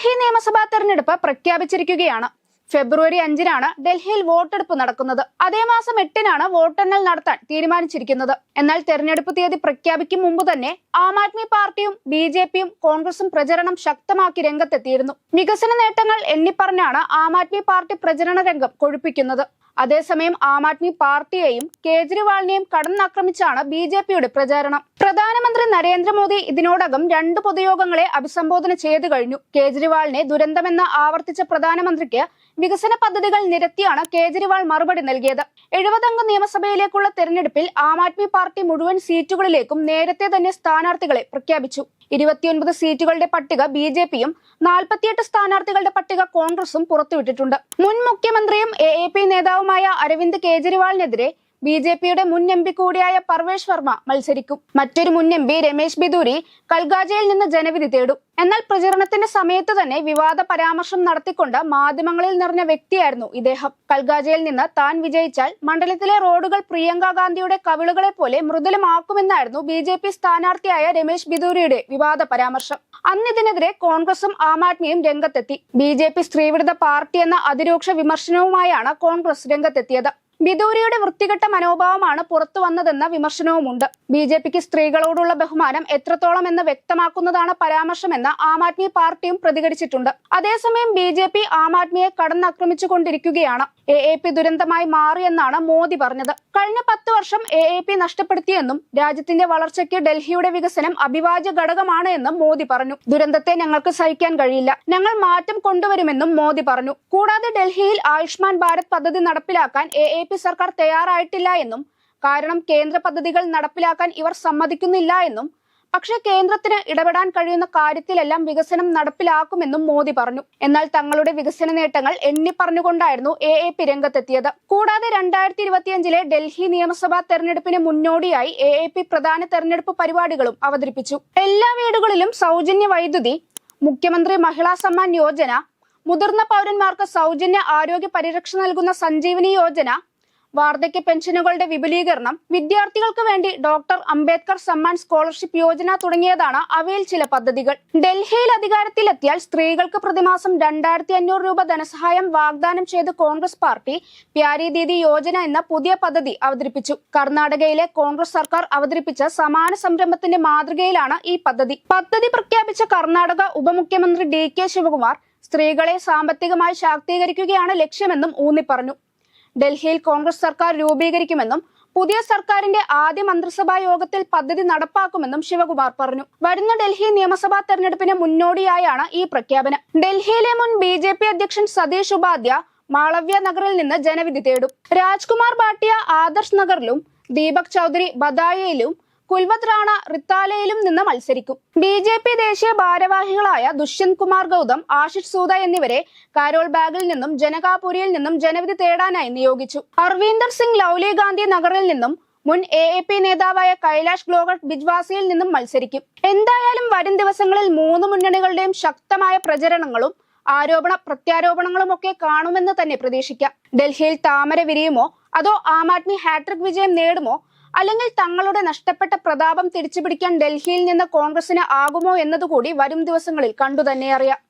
ഡൽഹി നിയമസഭാ തെരഞ്ഞെടുപ്പ് പ്രഖ്യാപിച്ചിരിക്കുകയാണ്. ഫെബ്രുവരി അഞ്ചിനാണ് ഡൽഹിയിൽ വോട്ടെടുപ്പ് നടക്കുന്നത്. അതേ മാസം എട്ടിനാണ് വോട്ടെണ്ണൽ നടത്താൻ തീരുമാനിച്ചിരിക്കുന്നത്. എന്നാൽ തെരഞ്ഞെടുപ്പ് തീയതി പ്രഖ്യാപിക്കും മുമ്പ് തന്നെ ആം ആദ്മി പാർട്ടിയും ബി ജെ പിയും കോൺഗ്രസും പ്രചരണം ശക്തമാക്കി രംഗത്തെത്തിയിരുന്നു. വികസന നേട്ടങ്ങൾ എണ്ണിപ്പറഞ്ഞാണ് ആം ആദ്മി പാർട്ടി പ്രചരണ രംഗം കൊഴുപ്പിക്കുന്നത്. അതേസമയം ആം ആദ്മി പാർട്ടിയെയും കേജ്രിവാളിനെയും കടന്നാക്രമിച്ചാണ് ബി ജെ പിയുടെ പ്രചാരണം. പ്രധാനമന്ത്രി നരേന്ദ്രമോദി ഇതിനോടകം രണ്ട് പൊതുയോഗങ്ങളെ അഭിസംബോധന ചെയ്തു കഴിഞ്ഞു. കേജ്രിവാളിനെ ദുരന്തമെന്ന് ആവർത്തിച്ച പ്രധാനമന്ത്രിക്ക് വികസന പദ്ധതികൾ നിരത്തിയാണ് കേജ്രിവാൾ മറുപടി നൽകിയത്. എഴുപതംഗ നിയമസഭയിലേക്കുള്ള തെരഞ്ഞെടുപ്പിൽ ആം ആദ്മി പാർട്ടി മുഴുവൻ സീറ്റുകളിലേക്കും നേരത്തെ തന്നെ സ്ഥാനാർത്ഥികളെ പ്രഖ്യാപിച്ചു. ഇരുപത്തിയൊൻപത് സീറ്റുകളുടെ പട്ടിക ബി ജെ പിയും നാൽപ്പത്തിയെട്ട് സ്ഥാനാർത്ഥികളുടെ പട്ടിക കോൺഗ്രസും പുറത്തുവിട്ടിട്ടുണ്ട്. മുൻ മുഖ്യമന്ത്രിയും എ നേതാവുമായ അരവിന്ദ് കേജ്രിവാളിനെതിരെ ബി ജെ പിയുടെ മുൻ എം പി കൂടിയായ പർവേഷ് വർമ്മ മത്സരിക്കും. മറ്റൊരു മുൻ എം പി രമേശ് ബിദൂരി കൽഗാജയിൽ നിന്ന് ജനവിധി തേടും. എന്നാൽ പ്രചരണത്തിന്റെ സമയത്ത് തന്നെ വിവാദ പരാമർശം നടത്തിക്കൊണ്ട് മാധ്യമങ്ങളിൽ നിറഞ്ഞ വ്യക്തിയായിരുന്നു ഇദ്ദേഹം. കൽഗാജയിൽ നിന്ന് താൻ വിജയിച്ചാൽ മണ്ഡലത്തിലെ റോഡുകൾ പ്രിയങ്ക ഗാന്ധിയുടെ കവിളുകളെ പോലെ മൃദുലമാക്കുമെന്നായിരുന്നു ബി ജെ പി സ്ഥാനാർത്ഥിയായ രമേശ് ബിദൂരിയുടെ വിവാദ പരാമർശം. അന്ന് ഇതിനെതിരെ കോൺഗ്രസും ആം ആദ്മിയും രംഗത്തെത്തി. ബി ജെ പി സ്ത്രീവിരുദ്ധ പാർട്ടി എന്ന അതിരൂക്ഷ വിമർശനവുമായാണ് കോൺഗ്രസ് രംഗത്തെത്തിയത്. ബിദൂരിയുടെ വൃത്തികെട്ട മനോഭാവമാണ് പുറത്തു വന്നതെന്ന വിമർശനവുമുണ്ട്. ബി ജെ പിക്ക് സ്ത്രീകളോടുള്ള ബഹുമാനം എത്രത്തോളം എന്ന് വ്യക്തമാക്കുന്നതാണ് പരാമർശമെന്ന് ആം ആദ്മി പാർട്ടിയും പ്രതികരിച്ചിട്ടുണ്ട്. അതേസമയം ബി ജെ പി ആം ആദ്മിയെ കടന്നാക്രമിച്ചുകൊണ്ടിരിക്കുകയാണ്. എ എ പി ദുരന്തമായി മാറിയെന്നാണ് മോദി പറഞ്ഞത്. കഴിഞ്ഞ പത്ത് വർഷം എ എ പി നഷ്ടപ്പെടുത്തിയെന്നും രാജ്യത്തിന്റെ വളർച്ചയ്ക്ക് ഡൽഹിയുടെ വികസനം അഭിവാജ്യ ഘടകമാണ് എന്നും മോദി പറഞ്ഞു. ദുരന്തത്തെ ഞങ്ങൾക്ക് സഹിക്കാൻ കഴിയില്ല. ഞങ്ങൾ മാറ്റം കൊണ്ടുവരുമെന്നും മോദി പറഞ്ഞു. കൂടാതെ ഡൽഹിയിൽ ആയുഷ്മാൻ ഭാരത് പദ്ധതി നടപ്പിലാക്കാൻ എ എ പി സർക്കാർ തയ്യാറായിട്ടില്ല എന്നും കാരണം കേന്ദ്ര പദ്ധതികൾ നടപ്പിലാക്കാൻ ഇവർ സമ്മതിക്കുന്നില്ല എന്നും പക്ഷേ കേന്ദ്രത്തിന് ഇടപെടാൻ കഴിയുന്ന കാര്യത്തിലെല്ലാം വികസനം നടപ്പിലാക്കുമെന്നും മോദി പറഞ്ഞു. എന്നാൽ തങ്ങളുടെ വികസന നേട്ടങ്ങൾ എണ്ണി പറഞ്ഞുകൊണ്ടായിരുന്നു എ എ പി രംഗത്തെത്തിയത്. കൂടാതെ രണ്ടായിരത്തി ഇരുപത്തിയഞ്ചിലെ ഡൽഹി നിയമസഭാ തെരഞ്ഞെടുപ്പിന് മുന്നോടിയായി എ എ പി പ്രധാന തെരഞ്ഞെടുപ്പ് പരിപാടികളും അവതരിപ്പിച്ചു. എല്ലാ വീടുകളിലും സൗജന്യ വൈദ്യുതി മുഖ്യമന്ത്രി മഹിളാ സമ്മാൻ യോജന മുതിർന്ന പൗരന്മാർക്ക് സൗജന്യ ആരോഗ്യ പരിരക്ഷ നൽകുന്ന സഞ്ജീവനി യോജന വാർദ്ധക്യ പെൻഷനുകളുടെ വിപുലീകരണം വിദ്യാർത്ഥികൾക്ക് വേണ്ടി ഡോക്ടർ അംബേദ്കർ സമ്മാൻ സ്കോളർഷിപ്പ് യോജന തുടങ്ങിയതാണ് അവയിൽ ചില പദ്ധതികൾ. ഡൽഹിയിൽ അധികാരത്തിലെത്തിയാൽ സ്ത്രീകൾക്ക് പ്രതിമാസം രണ്ടായിരത്തി അഞ്ഞൂറ് രൂപ ധനസഹായം വാഗ്ദാനം ചെയ്ത് കോൺഗ്രസ് പാർട്ടി പ്യാരി ദീദി യോജന എന്ന പുതിയ പദ്ധതി അവതരിപ്പിച്ചു. കർണാടകയിലെ കോൺഗ്രസ് സർക്കാർ അവതരിപ്പിച്ച സമാന സംരംഭത്തിന്റെ മാതൃകയിലാണ് ഈ പദ്ധതി. പദ്ധതി പ്രഖ്യാപിച്ച കർണാടക ഉപമുഖ്യമന്ത്രി ഡി കെ ശിവകുമാർ സ്ത്രീകളെ സാമ്പത്തികമായി ശാക്തീകരിക്കുകയാണ് ലക്ഷ്യമെന്നും ഊന്നി പറഞ്ഞു. ഡൽഹിയിൽ കോൺഗ്രസ് സർക്കാർ രൂപീകരിക്കുമെന്നും പുതിയ സർക്കാരിന്റെ ആദ്യ മന്ത്രിസഭാ യോഗത്തിൽ പദ്ധതി നടപ്പാക്കുമെന്നും ശിവകുമാർ പറഞ്ഞു. വരുന്ന ഡൽഹി നിയമസഭാ തെരഞ്ഞെടുപ്പിന് മുന്നോടിയായാണ് ഈ പ്രഖ്യാപനം. ഡൽഹിയിലെ മുൻ ബി അധ്യക്ഷൻ സതീഷ് ഉപാധ്യ മാളവ്യ നഗറിൽ നിന്ന് ജനവിധി തേടും. രാജ്കുമാർ ഭാട്ടിയ ആദർശ് നഗറിലും ദീപക് ചൗധരി ബദായയിലും കുൽവത് റാണ റിത്താലയിലും നിന്ന് മത്സരിക്കും. ബി ജെ പി ദേശീയ ഭാരവാഹികളായ ദുഷ്യന്ത് കുമാർ ഗൗതം ആഷിഷ് സൂദ എന്നിവരെ കാരോൾ ബാഗിൽ നിന്നും ജനകാപുരിയിൽ നിന്നും ജനവിധി തേടാനായി നിയോഗിച്ചു. അർവീന്ദർ സിംഗ് ലൗലി ഗാന്ധി നഗറിൽ നിന്നും മുൻ എ എ പി നേതാവായ കൈലാഷ് ഗ്ലോഗർ ബിജ്വാസിയിൽ നിന്നും മത്സരിക്കും. എന്തായാലും വരും ദിവസങ്ങളിൽ മൂന്ന് മുന്നണികളുടെയും ശക്തമായ പ്രചരണങ്ങളും ആരോപണ പ്രത്യാരോപണങ്ങളും ഒക്കെ കാണുമെന്ന് തന്നെ പ്രതീക്ഷിക്കാം. ഡൽഹിയിൽ താമര വിരിയുമോ? അതോ ആം ആദ്മി ഹാട്രിക് വിജയം നേടുമോ? അല്ലെങ്കിൽ തങ്ങളുടെ നഷ്ടപ്പെട്ട പ്രതാപം തിരിച്ചുപിടിക്കാൻ ഡൽഹിയിൽ നിന്ന് കോൺഗ്രസിന് ആകുമോ എന്നതുകൂടി വരും ദിവസങ്ങളിൽ കണ്ടുതന്നെ അറിയാം.